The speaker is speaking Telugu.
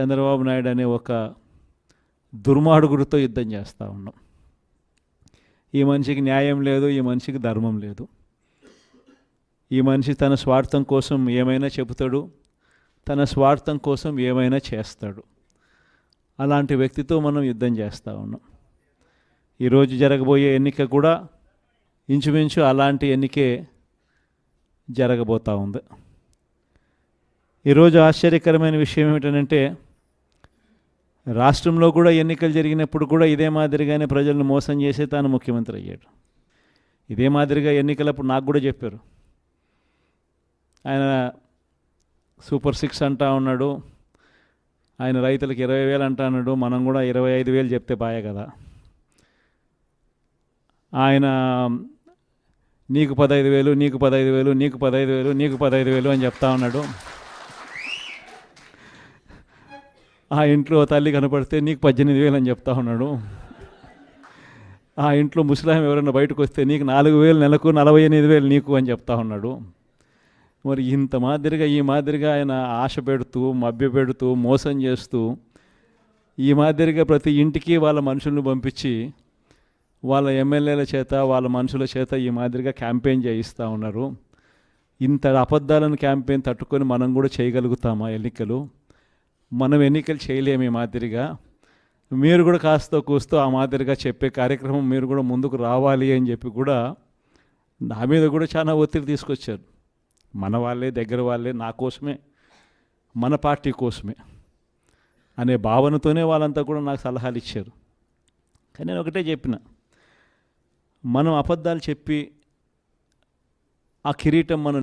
చంద్రబాబు నాయుడు అనే ఒక దుర్మార్గుడితో యుద్ధం చేస్తూ ఉన్నాం. ఈ మనిషికి న్యాయం లేదు ఈ మనిషికి ధర్మం లేదు. ఈ మనిషి తన స్వార్థం కోసం ఏమైనా చెబుతాడు తన స్వార్థం కోసం ఏమైనా చేస్తాడు. అలాంటి వ్యక్తితో మనం యుద్ధం చేస్తూ ఉన్నాం. ఈరోజు జరగబోయే ఎన్నిక కూడా ఇంచుమించు అలాంటి ఎన్నికే జరగబోతూ ఉంది. ఈరోజు ఆశ్చర్యకరమైన విషయం ఏమిటంటే రాష్ట్రంలో కూడా ఎన్నికలు జరిగినప్పుడు కూడా ఇదే మాదిరిగానే ప్రజలను మోసం చేసే తాను ముఖ్యమంత్రి అయ్యాడు. ఇదే మాదిరిగా ఎన్నికలప్పుడు నాకు కూడా చెప్పారు. ఆయన సూపర్ సిక్స్ అంటా ఉన్నాడు. ఆయన రైతులకు ఇరవై వేలు అంటా అన్నాడు మనం కూడా ఇరవై ఐదు వేలు చెప్తే బాయే కదా. ఆయన నీకు పదహైదు వేలు నీకు పదహైదు వేలు నీకు పదహైదు వేలు నీకు పదహైదు వేలు అని చెప్తా ఉన్నాడు. ఆ ఇంట్లో తల్లి కనపడితే నీకు పద్దెనిమిది వేలు అని చెప్తా ఉన్నాడు. ఆ ఇంట్లో ముసలాం ఎవరైనా బయటకు వస్తే నీకు నాలుగు వేలు నెలకు నలభై ఎనిమిది వేలు నీకు అని చెప్తా ఉన్నాడు. మరి ఇంత మాదిరిగా ఈ మాదిరిగా ఆయన ఆశ పెడుతూ మభ్య పెడుతూ మోసం చేస్తూ ఈ మాదిరిగా ప్రతి ఇంటికి వాళ్ళ మనుషులను పంపించి వాళ్ళ ఎమ్మెల్యేల చేత వాళ్ళ మనుషుల చేత ఈ మాదిరిగా క్యాంపెయిన్ చేయిస్తూ ఉన్నారు. ఇంత అబద్ధాలను క్యాంపెయిన్ తట్టుకొని మనం కూడా చేయగలుగుతామా ఎన్నికలు? మనం ఎన్నికలు చేయలేము ఈ మాదిరిగా. మీరు కూడా కాస్త కూస్తూ ఆ మాదిరిగా చెప్పే కార్యక్రమం మీరు కూడా ముందుకు రావాలి అని చెప్పి కూడా నా మీద కూడా చాలా ఒత్తిడి తీసుకొచ్చారు. మన వాళ్ళే దగ్గర వాళ్ళే నా కోసమే మన పార్టీ కోసమే అనే భావనతోనే వాళ్ళంతా కూడా నాకు సలహాలు ఇచ్చారు. కానీ నేను ఒకటే చెప్పిన మనం అబద్ధాలు చెప్పి ఆ కిరీటం మనం